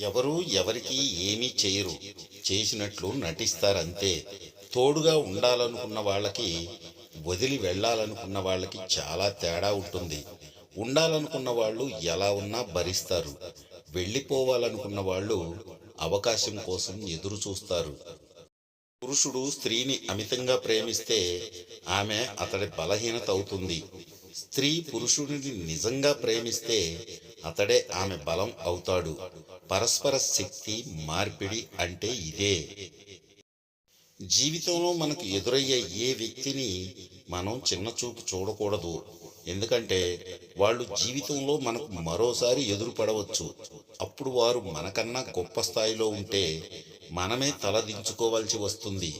ఎవరు ఎవరికి ఏమీ చేయరు. చేసినట్లు నటిస్తారంతే. తోడుగా ఉండాలనుకున్న వాళ్ళకి వదిలి వెళ్ళాలనుకున్న వాళ్ళకి చాలా తేడా ఉంటుంది. ఉండాలనుకున్న వాళ్ళు ఎలా ఉన్నా భరిస్తారు. వెళ్ళిపోవాలనుకున్న వాళ్ళు అవకాశం కోసం ఎదురు చూస్తారు పురుషుడు స్త్రీని అమితంగా ప్రేమిస్తే ఆమె అతడి బలహీనత అవుతుంది స్త్రీ పురుషుడిని నిజంగా ప్రేమిస్తే అతడే ఆమె బలం అవుతాడు. పరస్పర శక్తి మార్పిడి అంటే ఇదే. జీవితంలో మనకు ఎదురయ్యే ఏ వ్యక్తిని మనం చిన్న చూపు చూడకూడదు. ఎందుకంటే వాళ్ళు జీవితంలో మనకు మరోసారి ఎదురుపడవచ్చు. అప్పుడు వారు మనకన్నా గొప్ప స్థాయిలో ఉంటే మనమే తలదించుకోవాల్సి వస్తుంది.